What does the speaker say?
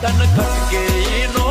તન ખટકે નો